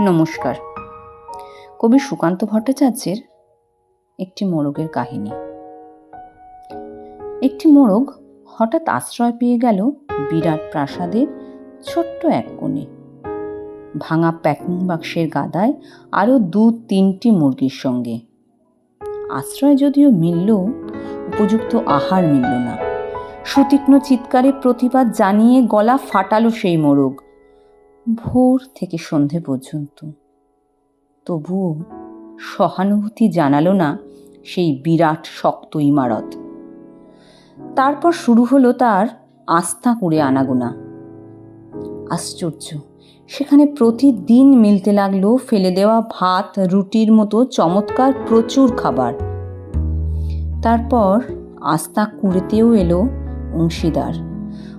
নমস্কার। কবি সুকান্ত ভট্টাচার্যের একটি মোরগের কাহিনী। একটি মোরগ হঠাৎ আশ্রয় পেয়ে গেল বিরাট প্রাসাদের ছোট্ট এক কোণে। ভাঙা প্যাকিং বাক্সের গাদায় আরও দু তিনটি মুরগির সঙ্গে। আশ্রয় যদিও মিলল, উপযুক্ত আহার মিলল না। সুতীক্ষ্ণ চিৎকারে প্রতিবাদ জানিয়ে গলা ফাটালো সেই মোরগ। ভোর থেকে সন্ধে পর্যন্ত। তবুও সহানুভূতি জানালো না সেই বিরাট, শক্ত ইমারত। তারপর শুরু হলো তার আস্থা করে আনাগোনা। আশ্চর্য, সেখানে প্রতিদিন মিলতে লাগল ফেলে দেওয়া ভাত, রুটির মতো চমৎকার প্রচুর খাবার। তারপর আস্থা কুড়েতেও এলো অংশীদার।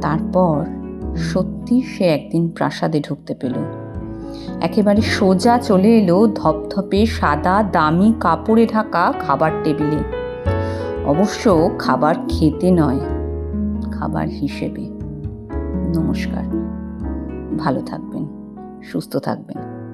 তারপর সত্যি সে একদিন প্রাসাদে ঢুকতে পেল। একেবারে সোজা চলে এলো ধপধপে সাদা, দামি কাপড়ে ঢাকা খাবার টেবিলে। অবশ্য খাবার খেতে নয়, খাবার হিসেবে। নমস্কার, ভালো থাকবেন, সুস্থ থাকবেন।